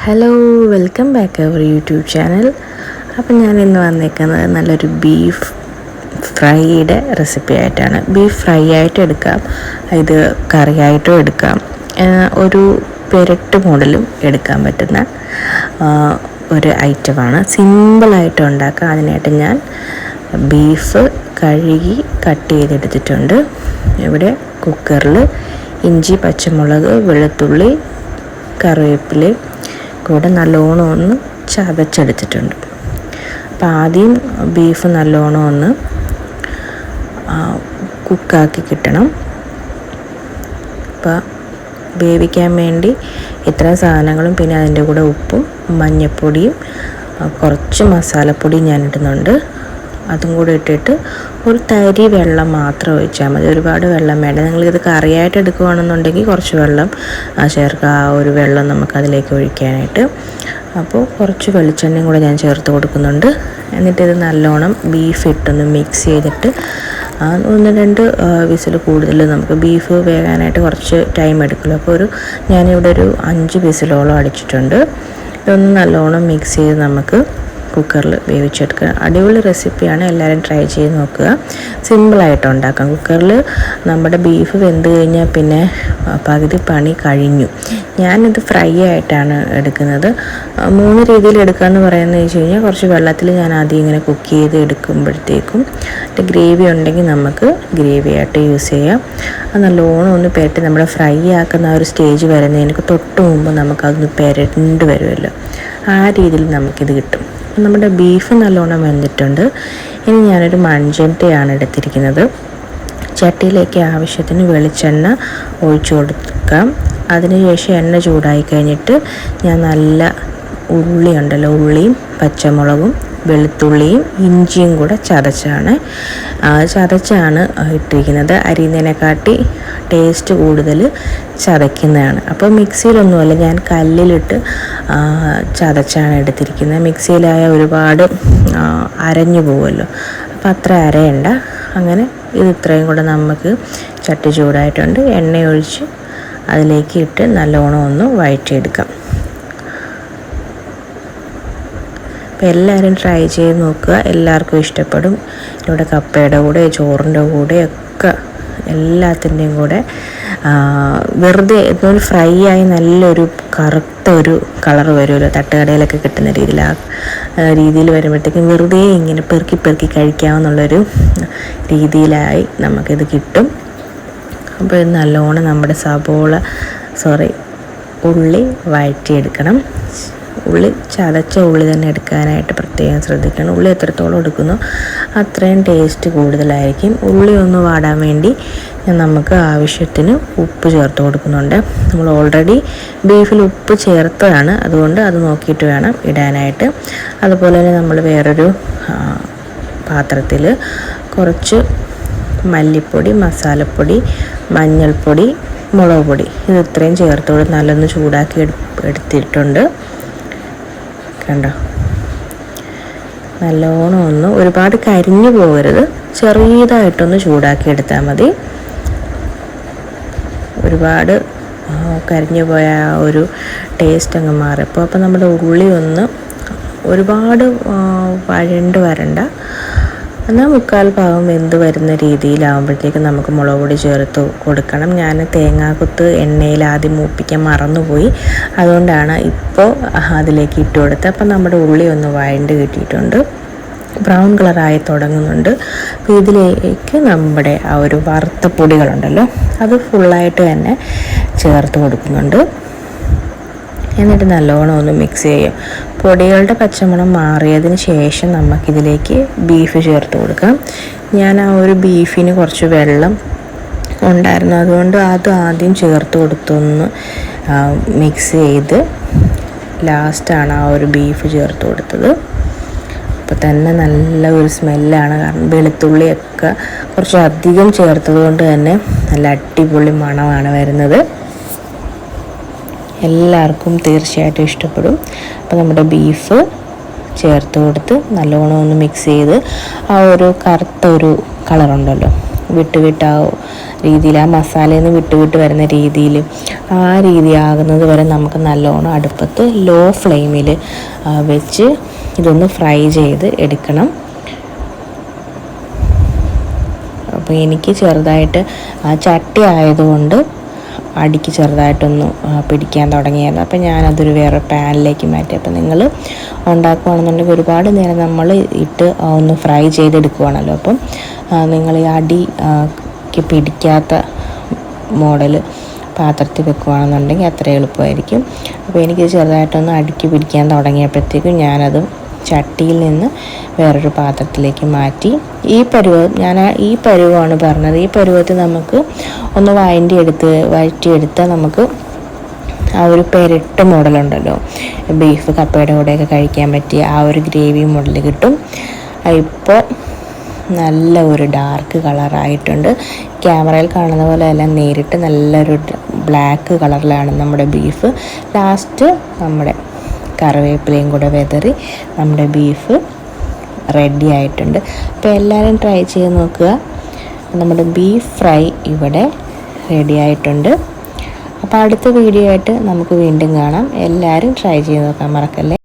Hello welcome back our YouTube channel അപ്പം ഞാൻ ഇന്ന് വന്നേക്കുന്നത് നല്ലൊരു ബീഫ് ഫ്രൈയുടെ റെസിപ്പി ആയിട്ടാണ്. ബീഫ് ഫ്രൈ ആയിട്ട് എടുക്കാം. ഇത് കറിയായിട്ടും എടുക്കാം. ഒരു പെരട്ട് മോഡലും എടുക്കാൻ പറ്റുന്ന ഒരു ഐറ്റമാണ് സിമ്പിളായിട്ട് ഉണ്ടാക്കാം. അതിനായിട്ട് ഞാൻ ബീഫ് കഴുകി കട്ട് ചെയ്തെടുത്തിട്ടുണ്ട്. ഇവിടെ കുക്കറിൽ ഇഞ്ചി പച്ചമുളക് വെളുത്തുള്ളി കറിവേപ്പില കൂടെ നല്ലോണം ഒന്ന് ചതച്ചെടുത്തിട്ടുണ്ട്. അപ്പം ആദ്യം ബീഫ് നല്ലോണം ഒന്ന് കുക്കാക്കി കിട്ടണം. അപ്പോൾ വേവിക്കാൻ വേണ്ടി ഇത്ര സാധനങ്ങളും പിന്നെ അതിന്റെ കൂടെ ഉപ്പും മഞ്ഞൾപ്പൊടിയും കുറച്ച് മസാലപ്പൊടിയും ഞാൻ ഇടുന്നുണ്ട് അതും കൂടെ ഇട്ടിട്ട് ഒരു തരി വെള്ളം മാത്രം ഒഴിച്ചാൽ മതി. ഒരുപാട് വെള്ളം വേണ്ട. നിങ്ങളിത് കറിയായിട്ട് എടുക്കുകയാണെന്നുണ്ടെങ്കിൽ കുറച്ച് വെള്ളം ചേർക്കുക ആ ഒരു വെള്ളം നമുക്ക് അതിലേക്ക് ഒഴിക്കാനായിട്ട്. അപ്പോൾ കുറച്ച് വെളിച്ചെണ്ണയും കൂടെ ഞാൻ ചേർത്ത് കൊടുക്കുന്നുണ്ട്. എന്നിട്ട് ഇത് നല്ലോണം ബീഫ് ഇട്ടൊന്ന് മിക്സ് ചെയ്തിട്ട് ഒന്ന് രണ്ട് വിസിൽ കൂടുതൽ നമുക്ക് ബീഫ് വേകാനായിട്ട് കുറച്ച് ടൈം എടുക്കുമല്ലോ അപ്പോൾ ഒരു ഞാനിവിടെ ഒരു അഞ്ച് വിസിലോളം അടിച്ചിട്ടുണ്ട്. ഇതൊന്ന് നല്ലോണം മിക്സ് ചെയ്ത് നമുക്ക് കുക്കറിൽ വേവിച്ചെടുക്കുക. അടിപൊളി റെസിപ്പിയാണ്. എല്ലാവരും ട്രൈ ചെയ്ത് നോക്കുക. സിമ്പിളായിട്ട് ഉണ്ടാക്കാം. കുക്കറിൽ നമ്മുടെ ബീഫ് വെന്ത് കഴിഞ്ഞാൽ പിന്നെ പകുതി പണി കഴിഞ്ഞു. ഞാനിത് ഫ്രൈ ആയിട്ടാണ് എടുക്കുന്നത്. മൂന്ന് രീതിയിൽ എടുക്കുക എന്ന് പറയുന്നത് വെച്ച് കഴിഞ്ഞാൽ കുറച്ച് വെള്ളത്തിൽ ഞാൻ ആദ്യം ഇങ്ങനെ കുക്ക് ചെയ്ത് എടുക്കുമ്പോഴത്തേക്കും ഗ്രേവി ഉണ്ടെങ്കിൽ നമുക്ക് ഗ്രേവി ആയിട്ട് യൂസ് ചെയ്യാം. അത് നല്ലോണം ഒന്ന് പെരട്ടി നമ്മുടെ ഫ്രൈ ആക്കുന്ന ആ ഒരു സ്റ്റേജ് വരുന്നതിനൊക്കെ തൊട്ട് മുമ്പ് നമുക്കതൊന്ന് പെരണ്ട് വരുമല്ലോ. ആ രീതിയിൽ നമുക്കിത് കിട്ടും. നമ്മുടെ ബീഫ് നല്ലോണം വെന്തിട്ടുണ്ട്. ഇനി ഞാനൊരു മൺചട്ടിയാണ് എടുത്തിരിക്കുന്നത്. ചട്ടിയിലേക്ക് ആവശ്യത്തിന് വെളിച്ചെണ്ണ ഒഴിച്ചു കൊടുക്കാം. അതിനുശേഷം എണ്ണ ചൂടായി കഴിഞ്ഞിട്ട് ഞാൻ നല്ല ഉള്ളി ഉണ്ടല്ലോ ഉള്ളിയും പച്ചമുളകും വെളുത്തുള്ളിയും ഇഞ്ചിയും കൂടെ ചതച്ചാണ്. ചതച്ചാണ് ഇട്ടിരിക്കുന്നത്. അരിയുന്നതിനെക്കാട്ടി ടേസ്റ്റ് കൂടുതൽ ചതയ്ക്കുന്നതാണ്. അപ്പോൾ മിക്സിയിലൊന്നുമല്ല ഞാൻ കല്ലിലിട്ട് ചതച്ചാണ് എടുത്തിരിക്കുന്നത്. മിക്സിയിലായ ഒരുപാട് അരഞ്ഞു പോകുമല്ലോ അപ്പം അത്ര അരയണ്ട. അങ്ങനെ ഇത് ഇത്രയും കൂടെ നമുക്ക് ചട്ടി ചൂടായിട്ടുണ്ട്. എണ്ണയൊഴിച്ച് അതിലേക്ക് ഇട്ട് നല്ലോണം ഒന്ന് വഴറ്റിയെടുക്കാം. അപ്പോൾ എല്ലാവരും ട്രൈ ചെയ്ത് നോക്കുക. എല്ലാവർക്കും ഇഷ്ടപ്പെടും. ഇവിടെ കപ്പയുടെ കൂടെ ചോറിന്റെ കൂടെ ഒക്കെ എല്ലാത്തിന്റെയും കൂടെ വെറുതെ ഒരു ഫ്രൈ ആയി നല്ലൊരു കറുത്ത ഒരു കളർ വരുമല്ലോ. തട്ടുകടയിലൊക്കെ കിട്ടുന്ന രീതിയിൽ. ആ രീതിയിൽ വരുമ്പോഴത്തേക്കും വെറുതെ ഇങ്ങനെ പെറുക്കി പെറുക്കി കഴിക്കാമെന്നുള്ളൊരു രീതിയിലായി നമുക്കിത് കിട്ടും. അപ്പോൾ ഇത് നല്ലോണം നമ്മുടെ സബോള സോറി ഉള്ളി വഴറ്റിയെടുക്കണം. ഉള്ളി ചതച്ച ഉള്ളി തന്നെ എടുക്കാനായിട്ട് പ്രത്യേകം ശ്രദ്ധിക്കണം. ഉള്ളി എത്രത്തോളം എടുക്കുന്നു അത്രയും ടേസ്റ്റ് കൂടുതലായിരിക്കും. ഉള്ളി ഒന്ന് വാടാൻ വേണ്ടി നമുക്ക് ആവശ്യത്തിന് ഉപ്പ് ചേർത്ത് കൊടുക്കുന്നുണ്ട്. നമ്മൾ ഓൾറെഡി ബീഫിൽ ഉപ്പ് ചേർത്തതാണ്. അതുകൊണ്ട് അത് നോക്കിയിട്ട് വേണം ഇടാനായിട്ട്. അതുപോലെ തന്നെ നമ്മൾ വേറൊരു പാത്രത്തിൽ കുറച്ച് മല്ലിപ്പൊടി മസാലപ്പൊടി മഞ്ഞൾപ്പൊടി മുളക് പൊടി ഇത് ഇത്രയും ചേർത്തോട് നല്ലൊന്ന് ചൂടാക്കി എടുത്തിട്ടുണ്ട്. കണ്ടോ? നല്ലോണം ഒന്ന് ഒരുപാട് കരിഞ്ഞു പോകരുത്. ചെറിയതായിട്ടൊന്ന് ചൂടാക്കി എടുത്താൽ മതി. ഒരുപാട് കരിഞ്ഞു പോയ ആ ഒരു ടേസ്റ്റ് അങ്ങ് മാറിപ്പോൾ അപ്പോൾ നമ്മുടെ ഉള്ളി ഒന്ന് ഒരുപാട് വഴണ്ട് വരണ്ട. എന്നാൽ മുക്കാൽ ഭാഗം വെന്ത് വരുന്ന രീതിയിലാവുമ്പോഴത്തേക്ക് നമുക്ക് മുളക് പൊടി ചേർത്ത് കൊടുക്കണം. ഞാൻ തേങ്ങാക്കുത്ത് എണ്ണയിൽ ആദ്യം മൂപ്പിക്കാൻ മറന്നുപോയി. അതുകൊണ്ടാണ് ഇപ്പോൾ അതിലേക്ക് ഇട്ട് കൊടുത്തത്. അപ്പം നമ്മുടെ ഉള്ളി ഒന്ന് വഴണ്ട് കിട്ടിയിട്ടുണ്ട്. ബ്രൗൺ കളറായി തുടങ്ങുന്നുണ്ട്. അപ്പോൾ ഇതിലേക്ക് നമ്മുടെ ആ ഒരു വറുത്ത പൊടികളുണ്ടല്ലോ അത് ഫുള്ളായിട്ട് തന്നെ ചേർത്ത് കൊടുക്കുന്നുണ്ട്. എന്നിട്ട് നല്ലോണം ഒന്ന് മിക്സ് ചെയ്യും. പൊടികളുടെ പച്ചമണം മാറിയതിന് ശേഷം നമുക്കിതിലേക്ക് ബീഫ് ചേർത്ത് കൊടുക്കാം. ഞാൻ ആ ഒരു ബീഫിന് കുറച്ച് വെള്ളം ഉണ്ടായിരുന്നു. അതുകൊണ്ട് അത് ആദ്യം ചേർത്ത് കൊടുത്തൊന്ന് മിക്സ് ചെയ്ത് ലാസ്റ്റാണ് ആ ഒരു ബീഫ് ചേർത്ത് കൊടുത്തത്. അപ്പോൾ തന്നെ നല്ല ഒരു സ്മെല്ലാണ് കാരണം വെളുത്തുള്ളിയൊക്കെ കുറച്ച് അധികം ചേർത്തത് കൊണ്ട് തന്നെ നല്ല അടിപൊളി മണമാണ് വരുന്നത്. എല്ലാവർക്കും തീർച്ചയായിട്ടും ഇഷ്ടപ്പെടും. അപ്പോൾ നമ്മുടെ ബീഫ് ചേർത്ത് കൊടുത്ത് നല്ലോണം ഒന്ന് മിക്സ് ചെയ്ത് ആ ഒരു കറുത്ത ഒരു കളറുണ്ടല്ലോ വിട്ട് വിട്ട് രീതിയിൽ ആ മസാലയിൽ നിന്ന് വിട്ട് വിട്ട് വരുന്ന രീതിയിൽ ആ രീതി ആകുന്നത് വരെ നമുക്ക് നല്ലോണം അടുപ്പത്ത് ലോ ഫ്ലെയിമിൽ വെച്ച് ഇതൊന്ന് ഫ്രൈ ചെയ്ത് എടുക്കണം. അപ്പോൾ എനിക്ക് ചെറുതായിട്ട് ആ ചട്ടി ആയതുകൊണ്ട് അടിക്ക് ചെറുതായിട്ടൊന്ന് പിടിക്കാൻ തുടങ്ങിയത്. അപ്പോൾ ഞാനതൊരു വേറെ പാനിലേക്ക് മാറ്റി. അപ്പോൾ നിങ്ങൾ ഉണ്ടാക്കുകയാണെന്നുണ്ടെങ്കിൽ ഒരുപാട് നേരം നമ്മൾ ഇട്ട് ഒന്ന് ഫ്രൈ ചെയ്തെടുക്കുവാണല്ലോ. അപ്പം നിങ്ങൾ ഈ അടിക്ക് പിടിക്കാത്ത മോഡൽ പാത്രത്തിൽ വെക്കുകയാണെന്നുണ്ടെങ്കിൽ അത്ര എളുപ്പമായിരിക്കും. അപ്പോൾ എനിക്ക് ചെറുതായിട്ടൊന്ന് അടിക്ക് പിടിക്കാൻ തുടങ്ങിയപ്പോഴത്തേക്കും ഞാനത് ചട്ടിയിൽ നിന്ന് വേറൊരു പാത്രത്തിലേക്ക് മാറ്റി. ഈ പരുവ ഞാൻ ഈ പരുവമാണ് പറഞ്ഞത്. ഈ പരുവത്തിൽ നമുക്ക് ഒന്ന് വഴറ്റി എടുത്ത് വഴറ്റിയെടുത്താൽ നമുക്ക് ആ ഒരു പെരട്ട് മോഡലുണ്ടല്ലോ ബീഫ് കപ്പയുടെ കൂടെയൊക്കെ കഴിക്കാൻ പറ്റിയ ആ ഒരു ഗ്രേവി മോഡൽ കിട്ടും. ഇപ്പോൾ നല്ല ഒരു ഡാർക്ക് കളറായിട്ടുണ്ട്. ക്യാമറയിൽ കാണുന്ന പോലെ എല്ലാം നേരിട്ട് നല്ലൊരു ബ്ലാക്ക് കളറിലാണ് നമ്മുടെ ബീഫ്. ലാസ്റ്റ് നമ്മുടെ കറിവേപ്പിലയും കൂടെ വെതറി നമ്മുടെ ബീഫ് റെഡി ആയിട്ടുണ്ട്. അപ്പോൾ എല്ലാവരും ട്രൈ ചെയ്ത് നോക്കുക. നമ്മുടെ ബീഫ് ഫ്രൈ ഇവിടെ റെഡി ആയിട്ടുണ്ട്. അപ്പോൾ അടുത്ത വീഡിയോ ആയിട്ട് നമുക്ക് വീണ്ടും കാണാം. എല്ലാവരും ട്രൈ ചെയ്ത് നോക്കാൻ മറക്കല്ലേ?